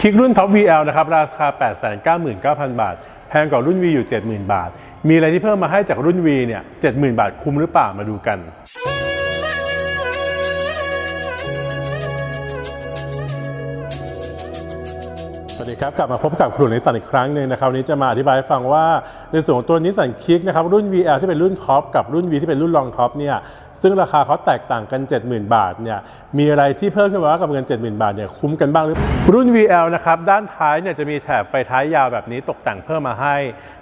คลิกรุ่นท็อป VL นะครับราคา 899,000 บาท แพงกว่ารุ่น V อยู่ 70,000 บาท มีอะไรที่เพิ่มมาให้จากรุ่น V เนี่ย 70,000 บาทคุ้มหรือเปล่ามาดูกัน สวัสดีครับ กลับมาพบกับครูนิสสันอีกครั้งหนึ่งนะครับวันนี้จะมาอธิบายให้ฟังว่าในส่วนของตัวนิสสันคิกนะครับรุ่น VL ที่เป็นรุ่นท็อปกับรุ่น V ที่เป็นรุ่นรองท็อปเนี่ยซึ่งราคาเขาแตกต่างกัน 70,000 บาทเนี่ยมีอะไรที่เพิ่มขึ้นมากับเงิน 70,000 บาทเนี่ยคุ้มกันบ้างหรือรุ่น VL นะครับด้านท้ายเนี่ยจะมีแถบไฟท้ายยาวแบบนี้ตกแต่งเพิ่มมาให้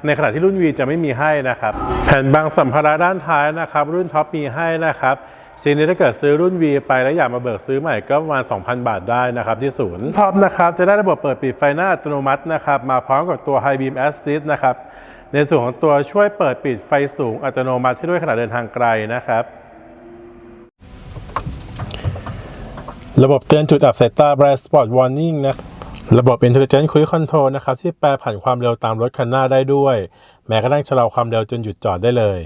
ในขณะที่รุ่น V จะไม่มีให้นะครับแผ่นบางสัมภาระด้านท้ายนะครับรุ่นท็อปมีให้นะครับ ซีนี้ถ้าเกิดซื้อรุ่น V ไปแล้วอยากมาเบิกซื้อใหม่ก็ประมาณ 2,000 บาทได้นะครับที่ศูนย์ท็อปนะครับจะได้ระบบเปิดปิดไฟหน้าอัตโนมัตินะครับมาพร้อมกับตัว High Beam Assist นะครับในส่วนของตัวช่วยเปิดปิดไฟสูงอัตโนมัติให้ด้วยขณะเดินทางไกลนะครับ ระบบเตือนจุดอับสายตา Bright Spot Warning นะระบบ Intelligent Cruise Control นะครับที่แปรผันความเร็วตามรถคันหน้าได้ด้วย แม้กระทั่งชะลอความเร็วจนหยุดจอดได้เลย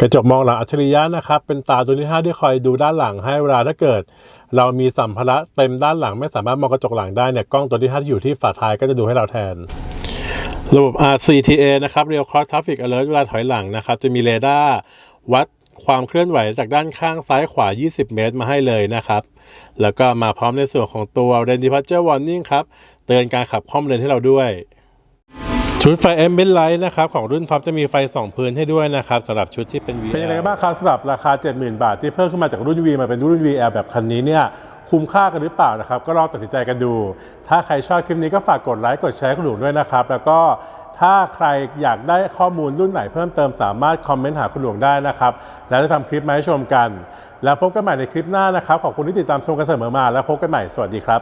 กระจกมองหลังอัจฉริยะนะครับ เป็นตาตัวที่5ที่คอยดูด้านหลังให้เวลาถ้าเกิด เรามีสัมภาระเต็มด้านหลัง ไม่สามารถมองกระจกหลังได้เนี่ยกล้องตัวที่5ที่อยู่ที่ฝาท้ายก็จะดูให้เราแทน ระบบ RCTA นะครับ Real Cross Traffic Alert เวลาถอยหลังนะครับ จะมีเรดาร์วัดความเคลื่อนไหวจากด้านข้างซ้ายขวา 20 เมตรมาให้เลยนะครับ แล้วก็มาพร้อมในส่วนของตัว Lane Departure Warning ครับเตือนการขับคล่อมเลนให้เราด้วย ชุดไฟ a m b i e n t Light นะครับของรุ่นท็อปจะมีไฟ 2 พื้นให้ด้วยนะครับสำหรับชุดที่เป็น V เป็นยังไงบ้างครับสำหรับราคา 70,000 บาท ที่เพิ่มขึ้นมาจากรุ่น V มาเป็นรุ่น VL แบบคันนี้เนี่ยคุ้มค่ากันหรือเปล่านะครับ ก็ลองตัดสินใจกันดู ถ้าใครชอบคลิปนี้ก็ฝากกดไลค์กดแชร์คุณหนูด้วยนะครับ แล้วก็ถ้าใครอยากได้ข้อมูลรุ่นไหนเพิ่มเติมสามารถคอมเมนต์หาคุณหลวงได้นะครับ แล้วจะทำคลิปมาให้ชมกัน แล้วพบกันใหม่ในคลิปหน้านะครับขอบคุณที่ติดตามชมกันเสมอมา แล้วพบกันใหม่สวัสดีครับ